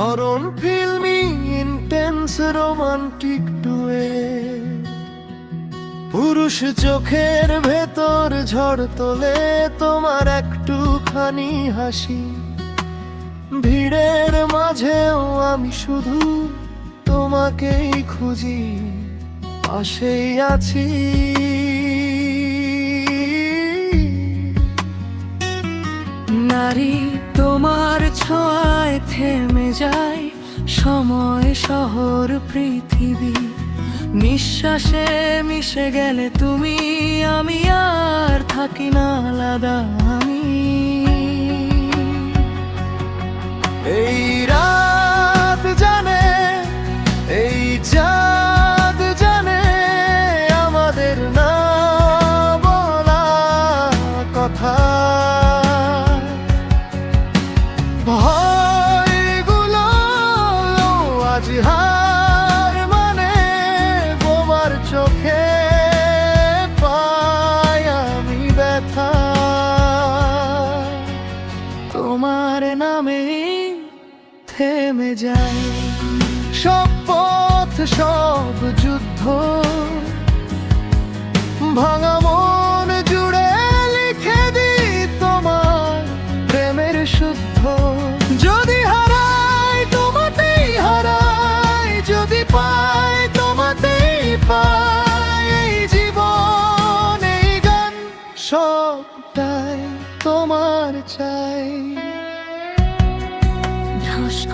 হরণ filmi intense romantic ডুয়ে পুরুষ চোখের ভেতর ঝড় তোলে তোমার একটুখানি হাসি। ভিড়ের মাঝেও আমি শুধু তোমাকেই খুঁজি, পাশেই আছি। নারী, তোমার ছোঁয়ায় থেমে যায় সময়, শহর, পৃথিবী। নিঃশ্বাসে মিশে গেলে তুমি, আমি আর থাকি না, আলাদা আমি। তোমার নামে থেমে যায়। সব পথ, সব যুদ্ধ ভাঙা মন জুড়ে লিখে দি তোমার প্রেমের শুদ্ধ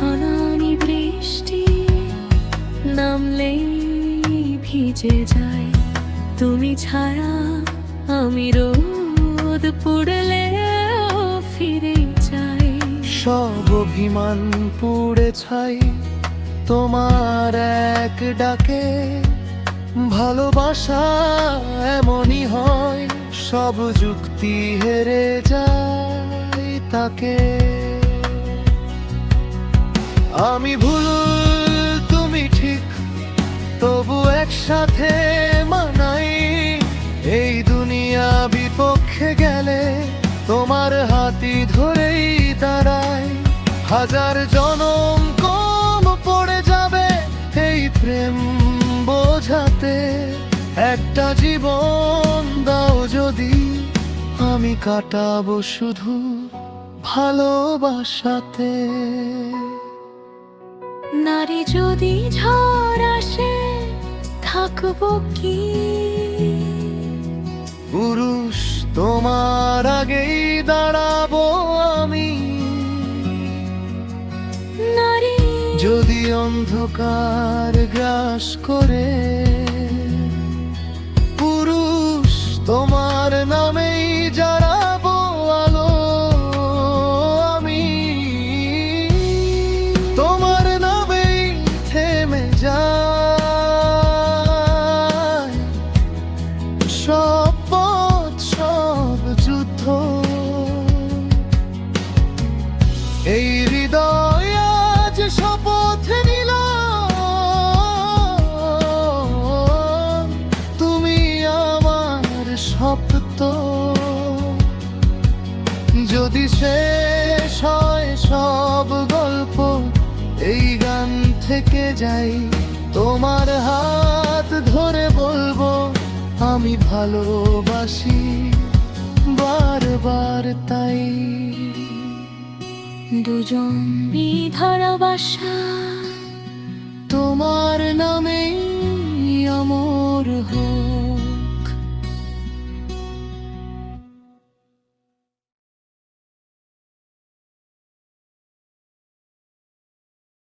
ধসকনানি বৃষ্টি নামলেই ভিজে যায়। তুমি ছায়া, আমি রোদ পুড়লে ফিরে যাই। সব অভিমান পুড়ে ছাই তোমার এক ডাকে। ভালোবাসা এমনই হয়, সব যুক্তি হেরে যায় তাকে। আমি ভুল, তুমি ঠিক, তবু একসাথে মানাই। এই দুনিয়া বিপক্ষে গেলে তোমার হাতি ধরেই দাঁড়ায় হাজার জনম কম পড়ে যাবে এই প্রেম বোঝাতে। একটা জীবন দাও যদি, আমি কাটাবো শুধু ভালোবাসাতে। নারী যদি ঝড় আসে থাকব কি? পুরুষ তোমার আগেই দাঁড়াবো আমি। নারী যদি অন্ধকার গ্রাস করে যদি শেষ হয় সব গল্প এই গান থেকে যাই। তোমার হাত ধরে বলব আমি ভালোবাসি বারবার তাই। দুজন বিধর বাসা। তোমার নামেই